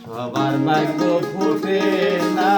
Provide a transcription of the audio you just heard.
সবার ভাগ্য ফুটে না